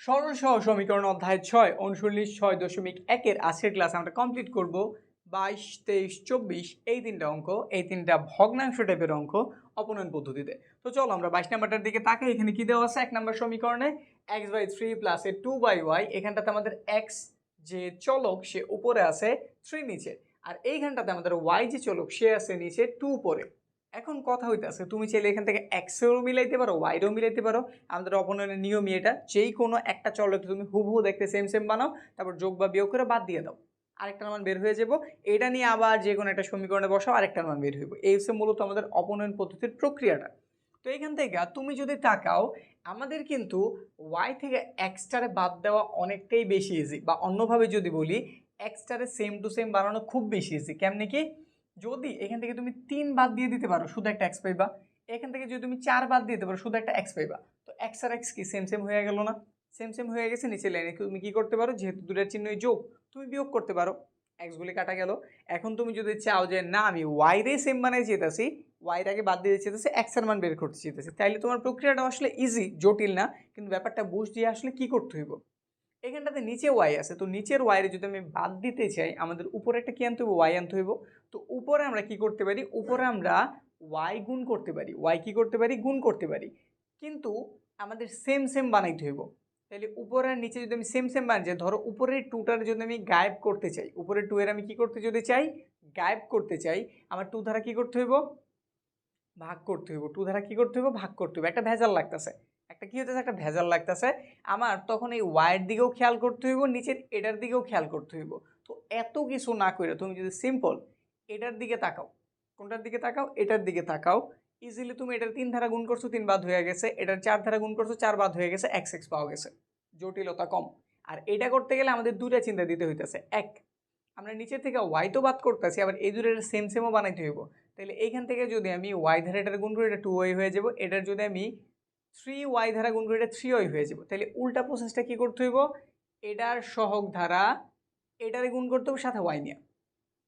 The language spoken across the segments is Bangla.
সরল সহ সমীকরণ অধ্যায় ছয়, উনচল্লিশ, ছয় দশমিক একের আজকের ক্লাস আমরা কমপ্লিট করব। বাইশ, তেইশ, চব্বিশ, এই তিনটা অঙ্ক, এই তিনটা ভগ্নাংশ টাইপের অঙ্ক অপনয়ন পদ্ধতিতে। তো চলো আমরা বাইশ নাম্বারটার দিকে তাকাই, এখানে কী দেওয়া আছে? এক নম্বর সমীকরণে x by three plus a two by y এখানটাতে আমাদের এক্স যে চলক, সে উপরে আছে থ্রি নিচে। আর এইখানটাতে আমাদের ওয়াই যে চলক, সে আছে নিচে টু উপরে। এখন কথা হইতাছে, তুমি চাইলে এখান থেকে এক্সেরও মিলাইতে পারো ওয়াইরও মিলাইতে পারো, আমাদের অপনয়নের নিয়মই এটা, যেই কোনো একটা চলকে তুমি হুবহু দেখতে সেম সেম বানাও, তারপর যোগ বা বিয়োগ করে বাদ দিয়ে দাও। আরেকটার মান বের হয়ে যাব, এটা নিয়ে আবার যে কোনো একটা সমীকরণে বসাও আরেকটার মান বের হইব। এই হচ্ছে মূলত আমাদের অপনয়ন পদ্ধতির প্রক্রিয়াটা। তো এখান থেকে তুমি যদি তাকাও, আমাদের কিন্তু ওয়াই থেকে এক্সটারে বাদ দেওয়া অনেকটাই বেশি ইজি বা অন্যভাবে যদি বলি এক্সটারে সেম টু সেম বানানো খুব বেশি ইজি কেমনি কি? যদি এখান থেকে তুমি তিন বাদ দিয়ে দিতে পারো শুধু একটা এক্স পাইবা, এখান থেকে যদি তুমি চার বাদ দিতে পারো শুধু একটা এক্স পাইবা, তো এক্স আর এক্স কি? সেম সেম হয়ে গেল না? সেম সেম হয়ে গেছে নিচে লাইনে তুমি কি করতে পারো? যেহেতু দুটার চিহ্নই যোগ, তুমি বিয়োগ করতে পারো। এক্সগুলি কাটা গেল। এখন তুমি যদি চাও যে, না, আমি ওয়াইরে সেম বানাই যেতেছি ওয়াইর আগে বাদ দিয়ে যেতেছি এক্সের মান বের করতে চেতেছি তাইলে তোমার প্রক্রিয়াটা আসলে ইজি জটিল না। কিন্তু ব্যাপারটা বুঝ দিয়ে আসলে কি করতে হইব? এখানটাতে নিচে ওয়াই আছে, তো নিচের ওয়াইরে যদি আমি বাদ দিতে চাই, আমাদের উপরে একটা কি আনতে হইব? ওয়াই আনতে হইব। তো উপরে আমরা কি করতে পারি? উপরে আমরা ওয়াই গুণ করতে পারি। ওয়াই কি করতে পারি? গুণ করতে পারি। কিন্তু আমাদের সেম সেম বানাইতে হইব। তাহলে উপরে আর নিচে যদি আমি সেম সেম বানাই যাই ধরো উপরের টুটার যদি আমি গায়েব করতে চাই উপরের টু এর আমি কি করতে যদি চাই? গায়েব করতে চাই, আমার টু ধারা কি করতে হইব? ভাগ করতে হইব। টু ধারা কি করতে হইব? ভাগ করতে হইব। একটা ভেজাল লাগতেছে। একটা কি হতেছে একটা ভেজাল লাগতেছে। আমার তখন এই ওয়াইয়ের দিকেও খেয়াল করতে হইব, নিচের এটার দিকেও খেয়াল করতে হইব। তো এত কিছু না করে তুমি যদি সিম্পল এটার দিকে তাকাও, কোনটার দিকে তাকাও, এটার দিকে তাকাও ইজিলি তুমি এটার তিন ধারা গুণ করছ, তিন বাদ হয়ে গেছে, এটার চার ধারা গুণ করছ, চার বাদ হয়ে গেছে এক্স এক্স পাওয়া গেছে। জটিলতা কম। আর এটা করতে গেলে আমাদের দুটা চিন্তা দিতে হইতেছে। এক, আমরা নিচের থেকে ওয়াই তো বাদ করতেছি, আবার এই দুটোর সেম সেমও বানাইতে হইব। তাহলে এইখান থেকে যদি আমি ওয়াই ধারা এটার গুণ করি, এটা টু ওয়াই হয়ে যাব। এটার যদি আমি থ্রি ওয়াই ধারা গুণ করে এটা থ্রি ওয়াই হয়ে যাব। তাহলে উল্টা প্রসেসটা কী করতে হইব? এটার সহক ধারা এটারে গুণ করতে হবে সাথে ওয়াই নিয়ে।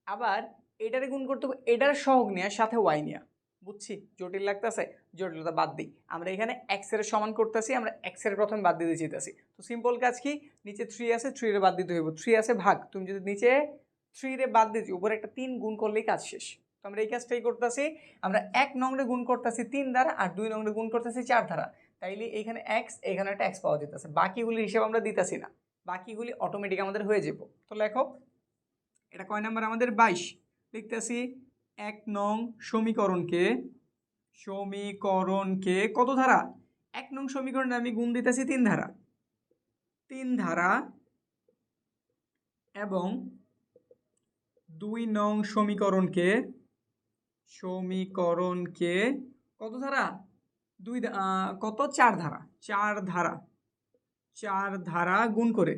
আবার এটারে গুণ করতে হবে এটার সহগ নেওয়া সাথে ওয়াই নেওয়া বুঝছি? জটিল লাগতেছে? জটিলতা বাদ দিই। আমরা এখানে এক্সের সমান করতেছি, আমরা এক্সের প্রথমে বাদ দিতে চাইতেছি। তো সিম্পল কাজ কি? নিচে থ্রি আছে থ্রি রে বাদ দিতে হইব। থ্রি আছে ভাগ। তুমি যদি নিচে থ্রি রে বাদ দিচ্ছি উপরে একটা তিন গুণ করলেই কাজ শেষ। আমরা এই কাজটাই করতেছি, আমরা এক নংরে গুণ করতেছি তিন দ্বারা আর দুই নংরে গুণ করতেছি চার ধারা তাইলে এখানে এক্স এখানে একটা এক্স পাওয়া যেতেছে। বাকিগুলির হিসেব আমরা দিতেছি না। বাকিগুলি অটোমেটিক আমাদের হয়ে যাব তো লেখো, এটা কয় নাম্বার? আমাদের বাইশ। লিখতেছি এক নং সমীকরণকে সমীকরণকে কত ধারা? এক নং সমীকরণে আমি গুণ দিতেছি তিন ধারা। তিন ধারা এবং দুই নং সমীকরণকে সমীকরণকে কত ধারা? দুই কত? চার ধারা। চার ধারা। চার ধারা গুণ করে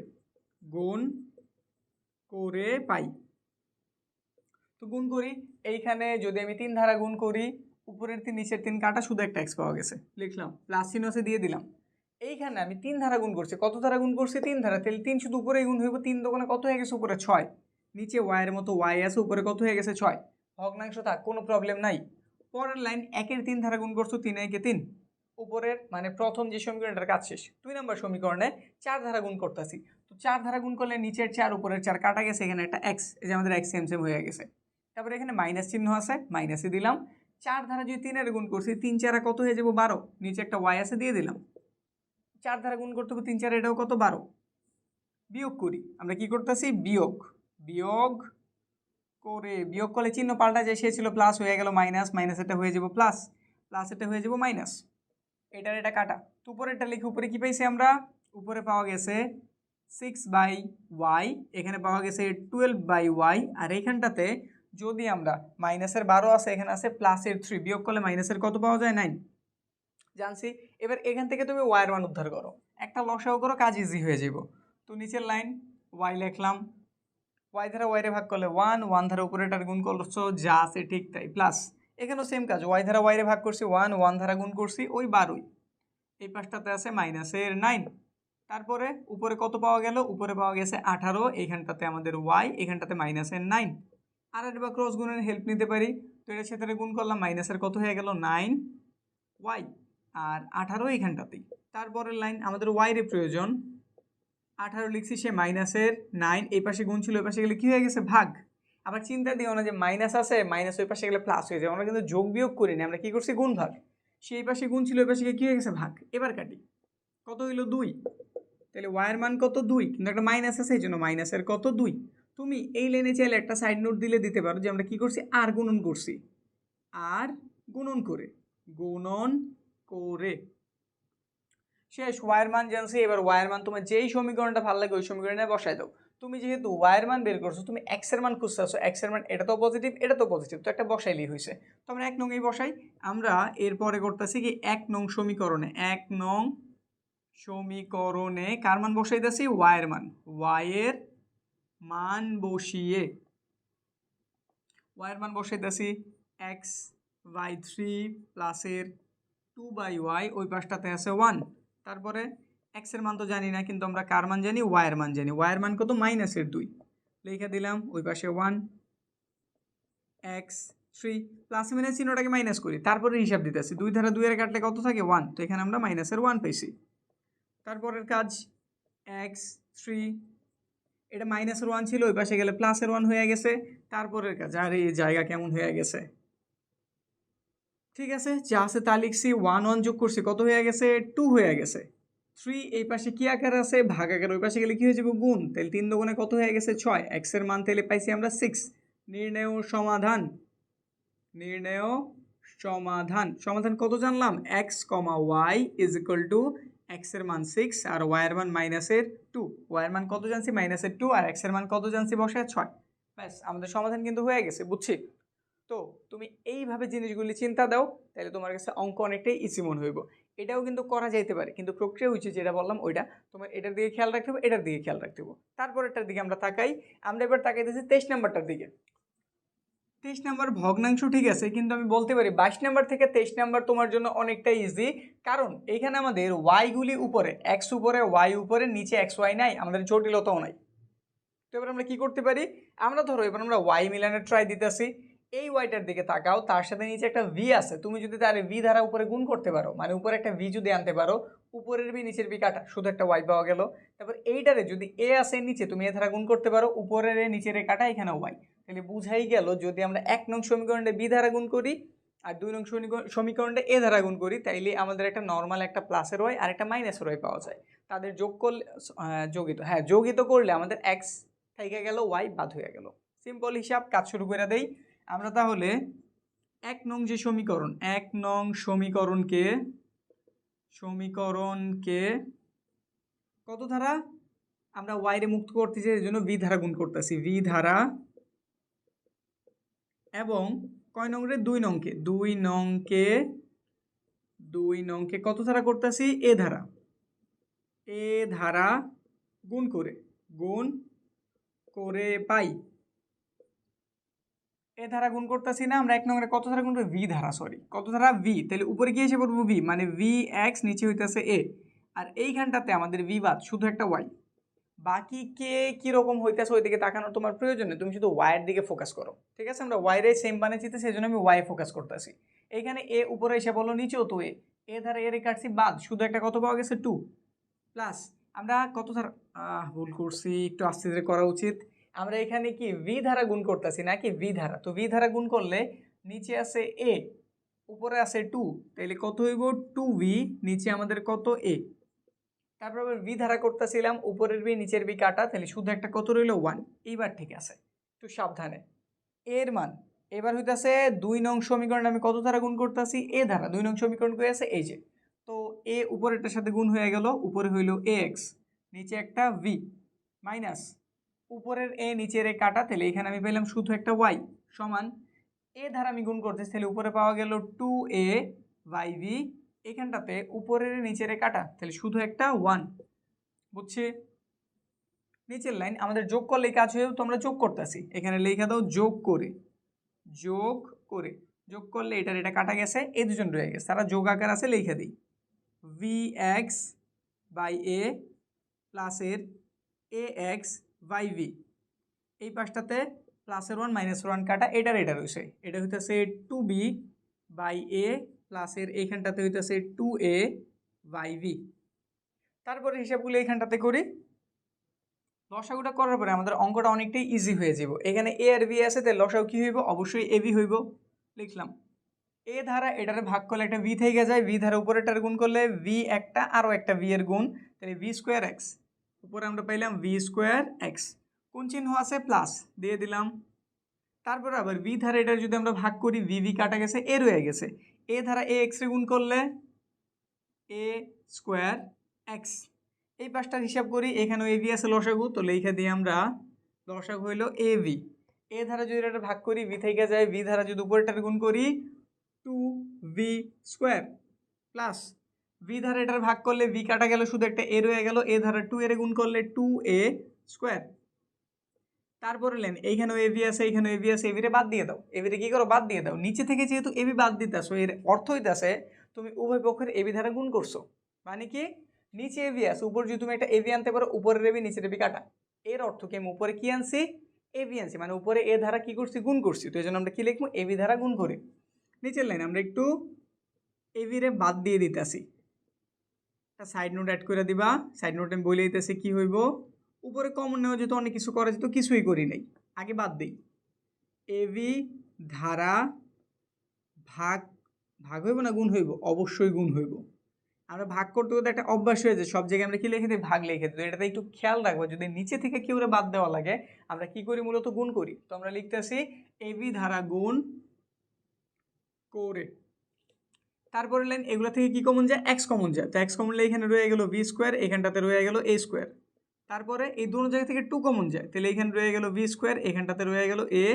গুণ করে পাই। তো গুণ করি, এইখানে যদি আমি তিন ধারা গুণ করি, উপরের তিন, নিচের তিন কাটা শুধু একটা এক্স পাওয়া গেছে। লিখলাম প্লাস দিয়ে দিলাম। এইখানে আমি তিন ধারা গুণ করছি। কত ধারা গুণ করছি? তিন ধারা। তাহলে তিন শুধু উপরে গুণ হইব, তিন দোকানে কত হয়ে গেছে? উপরে ছয়। নিচে ওয়াইয়ের মতো ওয়াই আছে, উপরে কত হয়ে গেছে? ছয়। ভগ্নাংশ থাক, কোনো প্রবলেম নাই। পরের লাইন একের তিন ধারা গুণ করছ, তিন একে তিন। উপরের মানে প্রথম যে সমীকরণটার কাজ শেষ। দুই নম্বর সমীকরণে চার ধারা গুণ করতেছি। তো চার ধারা গুণ করলে নিচের চার, উপরের চার কাটা গেছে, এখানে একটা এক্স এই যে আমাদের এক্স সেম সেম হয়ে গেছে। তারপরে এখানে মাইনাস চিহ্ন আছে মাইনাসে দিলাম। চার ধারা যদি তিনের গুণ করছি, তিন চারা কত হয়ে যাব? বারো। নিচে একটা ওয়াই আছে, দিয়ে দিলাম। চার ধারা গুণ করতে হবে, তিন চার, এটাও কত? বারো। বিয়োগ করি। আমরা কি করতেছি? বিয়োগ। বিয়োগ করে বিয়োগ করলে চিহ্ন পাল্টা যায়, সে ছিল প্লাস হয়ে গেল মাইনাস মাইনাস এটা হয়ে যাব প্লাস প্লাস এটা হয়ে যাব মাইনাস এটার এটা কাটা। তো উপরেরটা লিখে উপরে কি পাইছি আমরা? উপরে পাওয়া গেছে সিক্স বাই ওয়াই এখানে পাওয়া গেছে টুয়েলভ বাই ওয়াই আর এইখানটাতে যদি আমরা মাইনাসের বারো আছে, এখানে আছে প্লাসের থ্রি বিয়োগ করলে মাইনাসের কত পাওয়া যায়? নাইন জানছি? এবার এখান থেকে তুমি ওয়াইয়ের মান উদ্ধার করো। একটা লসাও করো, কাজ ইজি হয়ে যাব তো নিচের লাইন ওয়াই লিখলাম। ওয়াই ধারা ওয়াইরে ভাগ করলে ওয়ান ওয়ান ধারা উপরেটার গুণ করছ, যা আছে ঠিক তাই প্লাস এখানেও সেম কাজ ওয়াই ধারা ওয়াইরে ভাগ করছি ওয়ান ওয়ান ধারা গুণ করছি, ওই বারোই। এই পাশটাতে আছে মাইনাসের নাইন তারপরে উপরে কত পাওয়া গেল? উপরে পাওয়া গেছে আঠারো, এইখানটাতে আমাদের ওয়াই এখানটাতে মাইনাসের নাইন আর একটা ক্রস গুণের হেল্প নিতে পারি, তো এটার সাথে গুণ করলাম মাইনাসের কত হয়ে গেল? নাইন ওয়াই আর আঠারো এইখানটাতেই। তারপরের লাইন আমাদের ওয়াইরে প্রয়োজন আঠারো লিখছি, সে মাইনাসের নাইন এই পাশে গুণ ছিল ওই পাশে গেলে কী হয়ে গেছে? ভাগ। আবার চিন্তা দিও না যে মাইনাস আছে মাইনাস ওই পাশে গেলে প্লাস হয়ে যাবে আমরা কিন্তু যোগ বিয়োগ করিনি আমরা কী করছি? গুণ ভাগ সেই পাশে গুণ ছিল ওই পাশে গিয়ে কী হয়ে গেছে? ভাগ। এবার কাটি। কত হইল? দুই। তাহলে ওয়াইয়ের মান কত? দুই। কিন্তু একটা মাইনাস আছে, এই জন্য মাইনাসের কত? দুই। তুমি এই লাইনে চাইলে একটা সাইড নোট দিলে দিতে পারো যে আমরা কী করছি? আর গুণন করছি। আর গুণন করে। গুণন করে। শেষ ওয়ার মান জানছি, এবার ওয়ার মান তোমার যেই সমীকরণটা ভালো লাগে ওই সমীকরণে বসাই দাও। তুমি যেহেতু ওয়ার মান বের করছ, তুমি এক্সের মান খুঁজতে আসছো এক্সের মান এটা তো পজিটিভ এটা তো পজিটিভ তো একটা বসাইলেই হয়েছে। তো আমরা এক নংয়েই বসাই, আমরা এরপরে করতেছি কি এক নং সমীকরণে, এক নং সমীকরণে কার মান বসাইতেছি ওয়াইয়ের মান ওয়াইয়ের মান বসিয়ে। ওয়াইয়ের মান বসাইতেছি এক্স বাই থ্রি প্লাসের টু বাই ওয়াই ওই পাশটাতে আছে ওয়ান তারপরে এক্সের মান তো জানি না, কিন্তু আমরা কার মান জানি? ওয়াইয়ের মান জানি। ওয়াইয়ের মান কত? মাইনাসের দুই। লিখে দিলাম, ওই পাশে one x three plus minus চিহ্নটাকে minus করি। তারপরে হিসাব দিতেছি। দুই ধারা দুইয়ের কাটলে কত থাকে? ওয়ান তো এখানে আমরা মাইনাসের ওয়ান পেয়েছি তারপরের কাজ এক্স থ্রি এটা মাইনাসের ওয়ান ছিল, ওই পাশে গেলে প্লাসের ওয়ান হয়ে গেছে। তারপরের কাজ, আর, এই জায়গা কেমন হয়ে গেছে? ঠিক আছে? যা আছে তা লিখছি ওয়ান ওয়ান যোগ করছি, কত হয়ে গেছে? টু হয়ে গেছে। থ্রি এই পাশে কি আকার আছে? ভাগ আকার, ওই পাশে গেলে কি হয়ে যাবে? গুণ। তাহলে তিন দোকানে কত হয়ে গেছে? ছয়। এক্সের মান তাহলে পাইছি আমরা সিক্স নির্ণয় সমাধান। নির্ণয় সমাধান। সমাধান কত জানলাম? X comma y is equal to এক্সের মান সিক্স আর ওয়াইয়ের মান মাইনাসের টু ওয়াইয়ের মান কত জানছি? মাইনাসের টু আর এক্সের মান কত জানছি? বসে ছয়। ব্যাস, আমাদের সমাধান কিন্তু হয়ে গেছে, বুঝছি? তো তুমি এইভাবে জিনিসগুলি চিন্তা দাও তাহলে তোমার কাছে অঙ্ক অনেকটাই ইসি মনে হইব। এটাও কিন্তু করা যাইতে পারে, কিন্তু প্রক্রিয়া হচ্ছে যেটা বললাম ওইটা। তোমার এটার দিকে খেয়াল রাখতে হবে, এটার দিকে খেয়াল রাখতে হবে। তারপর এটার দিকে আমরা তাকাই, আমরা এবার তাকাইতেছি তেইশ নাম্বারটার দিকে। তেইশ নাম্বার ভগ্নাংশ ঠিক আছে, কিন্তু আমি বলতে পারি বাইশ নাম্বার থেকে তেইশ নাম্বার তোমার জন্য অনেকটা ইজি কারণ এইখানে আমাদের ওয়াইগুলি উপরে এক্স উপরে ওয়াই উপরে, নিচে এক্স ওয়াই নাই, আমাদের জটিলতাও নাই। তো এবার আমরা কি করতে পারি? আমরা ধরো এবার আমরা ওয়াই মিলানের ট্রাই দিতেছি। এই ওয়াইটার দিকে তাকাও, তার সাথে নিচে একটা ভি আছে। তুমি যদি তার ভি ধারা উপরে গুণ করতে পারো মানে উপরে একটা ভি যদি আনতে পারো, উপরের ভি নিচের ভি কাটা, শুধু একটা ওয়াই পাওয়া গেল। তারপর এইটারে যদি এ আসে নিচে, তুমি এ ধারা গুণ করতে পারো, উপরের এ, নিচের এ কাটা, এখানে ওয়াই তাহলে বুঝাই গেল, যদি আমরা এক নং সমীকরণে বি ধারা গুণ করি আর দুই নং সমীকরণ- এ ধারা গুণ করি, তাইলে আমাদের একটা নর্মাল একটা প্লাসের ওয়াই আর একটা মাইনাসের ওয়াই পাওয়া যায়। তাদের যোগ করলে যোগিত হ্যাঁ যোগিত করলে আমাদের এক্স থেকে গেল ওয়াই বাদ হয়ে গেল। সিম্পল হিসাব, কাজ শুরু করে দেই। আমরা তাহলে এক নং যে সমীকরণ, এক নং সমীকরণকে সমীকরণকে কত ধারা? আমরা ওয়াইরে মুক্ত করতেছি এই জন্য ভি ধারা গুণ করতেছি। ভি ধারা এবং কয় নং রে? দুই নংকে। দুই নংকে দুই নংকে কত ধারা করতেছি? এ ধারা। এ ধারা গুণ করে গুণ করে পাই। এ ধারা গুণ করতেছি না, আমরা এক নম্বরে কত ধারা গুণ করব? ভি ধারা সরি কত ধারা? ভি। তাহলে উপরে গিয়ে এসে পড়ব ভি মানে ভি এক্স নিচে হইতেছে এ আর এইখানটাতে আমাদের ভি বাদ, শুধু একটা ওয়াই বাকি কে কীরকম হইতেছে ওই দিকে তাকানোর তোমার প্রয়োজন নেই, তুমি শুধু ওয়াইয়ের দিকে ফোকাস করো। ঠিক আছে? আমরা ওয়াইরে সেম বানিয়েছি সেই জন্য আমি ওয়াই ফোকাস করতেছি। এইখানে এ উপরে এসে বলো নিচেও তো এ এ ধারা এর কাটছি, বাদ। শুধু একটা কত পাওয়া গেছে? টু প্লাস আমরা কত ধারা? ভুল করছি, একটু আস্তে ধীরে করা উচিত। আমরা এখানে কি ভি ধারা গুণ করতেছি নাকি ভি ধারা? তো ভি ধারা গুণ করলে নিচে আছে এ উপরে আছে টু তাহলে কত হইব? টু ভি নিচে আমাদের কত এ তারপর আবার ভি ধারা করতেছিলাম, উপরের ভি নিচের ভি কাটা তাহলে শুধু একটা কত রইল? ওয়ান এইবার ঠিক আছে, একটু সাবধানে। এর মান, এবার হইতাছে দুই নং সমীকরণ আমি কত ধারা গুণ করতেছি? এ ধারা। দুই নং সমীকরণ কই আছে? এই যে। তো এ উপরেরটার সাথে গুণ হয়ে গেল, উপরে হইল এ এক্স নিচে একটা ভি মাইনাস উপরের এ, নিচের এ কাটা, তাহলে এখানে আমি পেলাম শুধু একটা ওয়াই সমান এ ধারা আমি গুণ করতেছি, তাহলে উপরে পাওয়া গেল টু এ বাই ভি এখানটাতে উপরের এ, নিচের এ কাটা, তাহলে শুধু একটা ওয়ান বুঝছি? নিচের লাইন আমাদের যোগ করলে কাজ হয়ে তোমরা যোগ করতেছি, এখানে লেখা দাও যোগ করে যোগ করে, যোগ করলে এটার এটা কাটা গেছে এই দুজন রয়ে গেছে, তারা যোগ আকার আছে, লিখে দিই ভি এক্স বাই এ প্লাসের এ এক্স বাই ভি এই পাশটাতে প্লাসের ওয়ান মাইনাসের ওয়ান কাটা, এটার এটা রয়েছে এটা হইতেছে টু বি বাই এ প্লাসের এইখানটাতে হইতেছে টু এ বাই ভি তারপরে হিসাবগুলো এইখানটাতে করি। লসাগুটা করার পরে আমাদের অঙ্কটা অনেকটাই ইজি হয়ে যাব এখানে এ আর বি আছে, তাহলে লসাগু কী হইব? অবশ্যই এ বি হইব। লিখলাম। এ ধারা এটারে ভাগ করলে একটা ভি থেকে যায়। ভি ধারা উপরেটার গুণ করলে ভি একটা, আরও একটা ভি এর গুণ। তাহলে ভি স্কোয়ার এক্স উপরে আমরা পাইলাম ভি স্কোয়ার এক্স কোন চিহ্ন আছে? প্লাস দিয়ে দিলাম। তারপর আবার ভি ধারা এটার যদি আমরা ভাগ করি ভি ভি কাটা গেছে এ রয়ে গেছে। এ ধারা এ এক্স গুণ করলে এ স্কোয়ার এক্স এই পাঁচটার হিসাব করি, এখানেও এ ভি আছে লসাগু, তো লেখা দিয়ে আমরা, লসাগু হইল এ ভি এ ধারা যদি এটা ভাগ করি ভি থেকে যায় ভি ধারা যদি উপরেটার গুণ করি two v square plus v ধারে এটার ভাগ করলে ভি কাটা গেল শুধু একটা এ রয়ে গেল এ ধারে টু এর গুণ করলে টু এ স্কোয়ার তারপরে লেন এইখানেও এবি আছে এইখানেও এবি আছে এবিরে বাদ দিয়ে দাও এবিরে কি করো বাদ দিয়ে দাও নিচে থেকে যেহেতু এবি বাদ দিতেছো এর অর্থ হইতাছে তুমি উভয় পক্ষের এবি ধারা গুণ করছ মানে কি নিচে এবি আছে উপর যদি তুমি একটা এবি আনতে পারো উপরের এবি নিচের এবি কাটা এর অর্থ কি আমি উপরে কি আনছি এবি আনছি মানে উপরে এ ধারা কি করছি গুণ করছি তো এই জন্য আমরা কি লিখব এবি ধারা গুণ করি নিচের লাইন আমরা একটু এবিরে বাদ দিয়ে দিতেছি একটা সাইড নোট অ্যাড করে দিবা। সাইড নোট আমি বলে দিতেছি, কি হইব? উপরে কমন নেওয়া যেত অনেক কিছু করা যেত কিছুই করি নাই। আগে বাদ দিই। এবি ধারা, ভাগ ভাগ হইব না গুণ হইব? অবশ্যই গুণ হইব। আমরা ভাগ করতে করতে একটা অভ্যাস হয়ে যায়। সব জায়গায় আমরা কি লিখে দিই? ভাগ লিখে দিই। এটাতে একটু খেয়াল রাখব, যদি নিচে থেকে কেউ বাদ দেওয়া লাগে, আমরা কি করি? মূলত গুণ করি। তো আমরা লিখতেছি এবি ধারা, গুণ, করে। তারপরে লাইন এগুলো থেকে কি কমন যায়? এক্স কমন যায়। তো এক্স কমন এখানে রয়ে গেল ভি স্কোয়ার এখানটাতে রয়ে গেল এ স্কোয়ার তারপরে এই দুটো জায়গা থেকে টু কমন যায়। তাহলে এখানে রয়ে গেল ভি স্কোয়ার এখানটাতে রয়ে গেল এ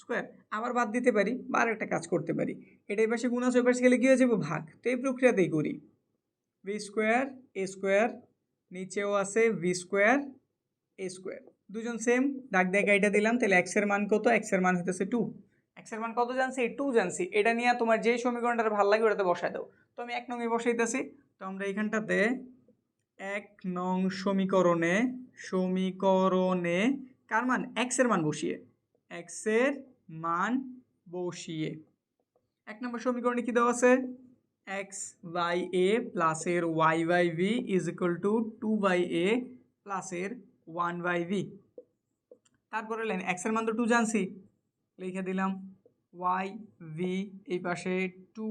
স্কোয়ার আবার বাদ দিতে পারি, বা আর একটা কাজ করতে পারি। এটা এই পাশে গুণ আছে, ওই পাশে গেলে কী হয়ে যাবে? ভাগ। তো এই প্রক্রিয়াতেই করি। ভি স্কোয়ার এ স্কোয়ার নিচেও আছে ভি স্কোয়ার এ স্কোয়ার দুজন সেম ডাক দেখা এটা দিলাম, তাহলে এক্সের মান কত? এক্সের মান হইতেছে টু এক্সের মান কত জানছি? টু জানছি। এটা নিয়ে তোমার যেই সমীকরণটা ভালো লাগে ওটাতে বসায় দাও। তো আমি এক নঙে বসাইতেছি। তো আমরা এখানটাতে এক নং সমীকরণে সমীকরণে কার মান? এক্সের মান বসিয়ে। এক্সের মান বসিয়ে। এক নম্বর সমীকরণে কী দেওয়া আছে? এক্স বাই এ প্লাসের y by v is equal to two by a প্লাসের ওয়ান বাই ভি তারপরে লেন এক্সের মান তো টু জানছি। লিখে দিলাম ওয়াই ভি এই পাশে টু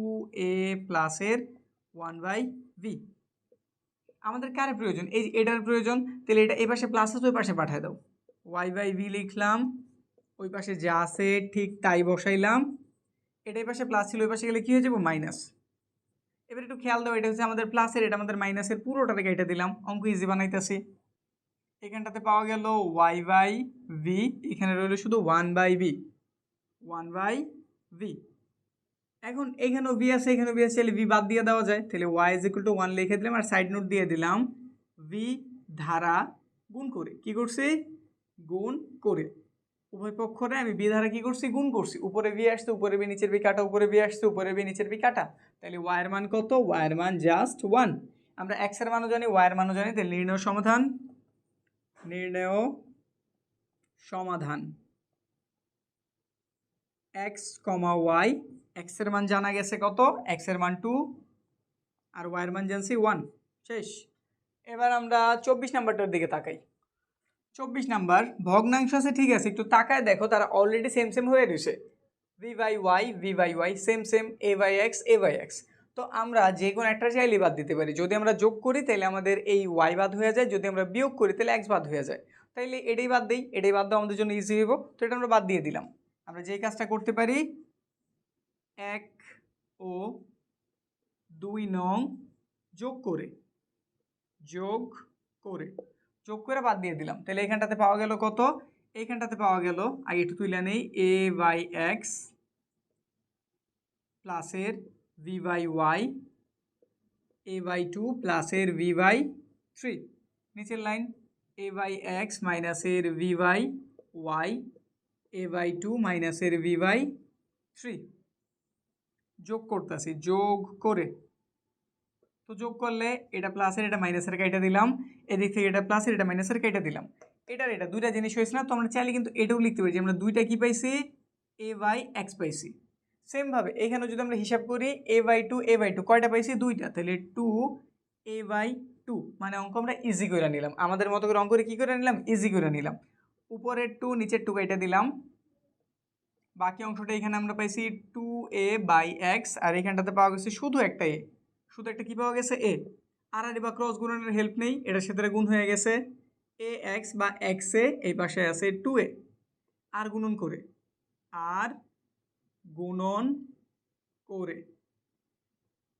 এ প্লাসের ওয়ান বাই ভি আমাদের কারে প্রয়োজন? এই এটার প্রয়োজন, তাহলে এটা এই পাশে প্লাস আছে, ওই পাশে পাঠিয়ে দাও। ওয়াই বাই ভি লিখলাম, ওই পাশে যা আছে ঠিক তাই বসাইলাম। এটা এই পাশে প্লাস ছিল, ওই পাশে গেলে কী হয়ে যাব? মাইনাস এবার একটু খেয়াল দাও, এটা হচ্ছে আমাদের প্লাসের এটা আমাদের মাইনাসের পুরোটাকে এটা দিলাম, অঙ্ক ইজি বানাইতেছি। এখানটাতে পাওয়া গেল ওয়াই বাই ভি এখানে রইল শুধু one by v one by v. এখন এখানেও ভি আছে এখানেও ভি আছে, তাহলে ভি বাদ দিয়ে দেওয়া যায়। তাহলে y is equal to one লিখে দিলাম আর সাইড নোট দিয়ে দিলাম ভি ধারা গুণ করে। কি করছি? গুণ করে। উভয় পক্ষরে আমি বি ধারা কি করছি? গুণ করছি। উপরে বি আসছে, উপরে বি নিচের বি কাটা, উপরে বি আসছে, উপরে বি নিচের বি কাটা। তাহলে ওয়াইয়ের মান কত? ওয়াইয়ের মান জাস্ট ওয়ান আমরা এক্সের মানও জানি ওয়াইয়ের মানও জানি, তাহলে নির্ণয় সমাধান নির্ণয় সমাধান। এক্স কমা ওয়াই এক্সের মান জানা গেছে কত? এক্সের মান টু আর ওয়াইয়ের মান জানছি ওয়ান শেষ। এবার আমরা চব্বিশ নাম্বারটার দিকে তাকাই। চব্বিশ নাম্বার, ভগ্নাংশ আছে, ঠিক আছে, একটু তাকায় দেখো, তারা অলরেডি সেম সেম হয়ে রয়েছে। V by y v by y same same a by x a by x তো আমরা যে কোনো একটা চাইলে বাদ দিতে পারি। যদি আমরা যোগ করি, তাহলে আমাদের এই ওয়াই বাদ হয়ে যায়। যদি আমরা বিয়োগ করি, তাহলে এক্স বাদ হয়ে যায়। তাইলে এটাই বাদ দিই। এটাই বাদ দেওয়া আমাদের জন্য ইজি হইব। তো এটা আমরা বাদ দিয়ে দিলাম। আমরা যেই কাজটা করতে পারি, এক ও দুই নং যোগ করে যোগ করে যোগ করে বাদ দিয়ে দিলাম। তাহলে এখানটাতে পাওয়া গেল কত? এইখানটাতে পাওয়া গেল, আগে একটু তুলে নেই এ বাই এক্স প্লাসের v by y a by two প্লাসের ভি বাই থ্রি নিচের লাইন এ বাই এক্স মাইনাসের v by y a by two মাইনাসের ভি বাই থ্রি যোগ করতেছি, যোগ করে। তো যোগ করলে এটা প্লাসের এটা মাইনাসের কেটে দিলাম। এদিক থেকে এটা প্লাসের এটা মাইনাসের কেটে দিলাম। এটার এটা দুইটা জিনিস হয়েছে না, তো আমরা চাইলে কিন্তু এটাও লিখতে পারি যে আমরা দুইটা কি পাইছি? এ বাই এক্স পাইছি। সেমভাবে এখানে যদি আমরা হিসাব করি a by two a by two কয়টা পাইছি? দুইটা। তাহলে টু এ বাই টু মানে অঙ্ক আমরা ইজি করে নিলাম। আমাদের মতো করে অঙ্ক করে কী করে নিলাম? ইজি করে নিলাম। উপরের টু নিচের টু এটা দিলাম। বাকি অংশটা এখানে আমরা পাইছি টু এ বাই এক্স আর এখানটাতে পাওয়া গেছে শুধু একটা এ শুধু একটা কী পাওয়া গেছে? এ আর আর বা ক্রস গুণনের হেল্প নেই এটার সাথে গুণ হয়ে গেছে এ এক্স বা এক্স এ এই পাশে আছে টু এ আর গুণন করে। আর গুণন করে।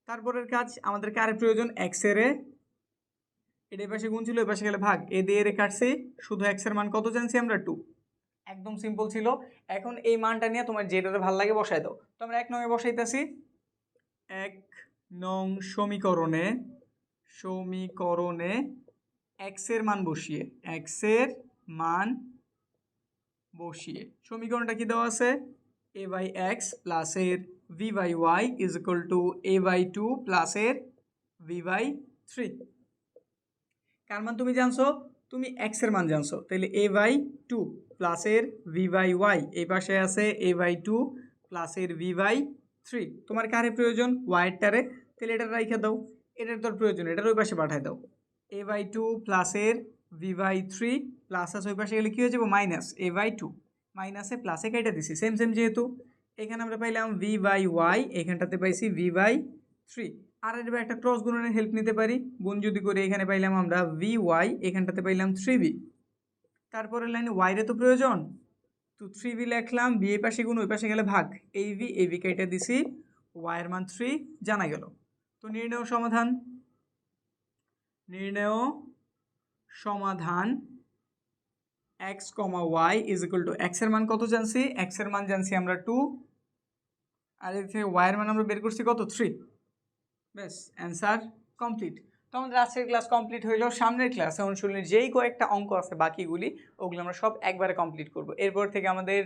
তারপরের কাজ আমাদেরকে আরেক প্রয়োজন এক্সের এ। এটা এপাশে গুণ ছিল এই পাশে গেলে ভাগ। এ দিয়ে রে কাটছি শুধু এক্সের মান কত জানছি আমরা? টু একদম সিম্পল ছিল। এখন এই মানটা নিয়ে তোমার যেটাতে ভালো লাগে বসাই দাও। তো আমরা এক নঙে বসাইতেছি। এক নং সমীকরণে সমীকরণে এক্সের মান বসিয়ে এক্সের মান বসিয়ে। সমীকরণটা কি দেওয়া আছে? এ বাই এক্স প্লাসের v by y is equal to a by two প্লাসের ভি বাই থ্রি কার মান তুমি জানছো? তুমি এক্সের মান জানছো। তাহলে এ বাই টু প্লাসের ভি বাই ওয়াই এই পাশে আছে এ বাই টু প্লাসের ভি বাই থ্রি তোমার কারে প্রয়োজন? ওয়াইটারে তাহলে এটা রাইখে দাও। এটার তোর প্রয়োজন, এটার ওই পাশে পাঠায় দাও। এ বাই টু প্লাসের ভি বাই থ্রি প্লাস আছে, ওই পাশে গেলে কী হয়ে যাব? মাইনাস এ বাই টু মাইনাসে প্লাসে কেটে দিছি সেম সেম যেহেতু। এখানে আমরা পাইলাম ভি বাই ওয়াই এখানটাতে পাইছি ভি বাই থ্রি আর এবার একটা ক্রস গুণনের হেল্প নিতে পারি। গুণ যদি করে, এখানে পাইলাম আমরা ভি ওয়াই এখানটাতে পাইলাম থ্রি বি তারপরের লাইনে ওয়াইরে তো প্রয়োজন। তো থ্রি বি লেখলাম বি এ পাশে গুণ, ওই পাশে গেলে ভাগ। এই ভি এই ভি কেটে দিছি ওয়াইয়ের মান থ্রি জানা গেল। তো নির্ণয় সমাধান। নির্ণয় সমাধান। X comma y is equal to এক্সের মান কত জানছি? এক্সের মান জানছি আমরা টু আর এর থেকে ওয়াইয়ের মান আমরা বের করছি কত? থ্রি ব্যাস অ্যান্সার কমপ্লিট তো আমাদের আজকের ক্লাস কমপ্লিট হইল, সামনের ক্লাসে অনুশীলনের যেই কয়েকটা অঙ্ক আছে বাকিগুলি, ওগুলো আমরা সব একবারে কমপ্লিট করব। এরপর থেকে আমাদের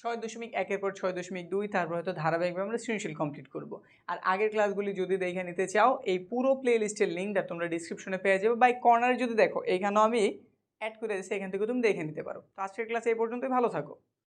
ছয় দশমিক একের পর ছয় দশমিক দুই, তারপর হয়তো ধারাবাহিকভাবে আমরা সৃজনশীল কমপ্লিট করব। আর আগের ক্লাসগুলি যদি দেখে নিতে চাও, এই পুরো প্লে লিস্টের লিঙ্কটা তোমরা ডিসক্রিপশনে পেয়ে যাবে বাই কর্নারে যদি দেখো, এখানেও আমি অ্যাড করে দিচ্ছি এখান থেকে তুমি দেখে নিতে পারো। তো আজকের ক্লাস এই পর্যন্তই, ভালো থাকো।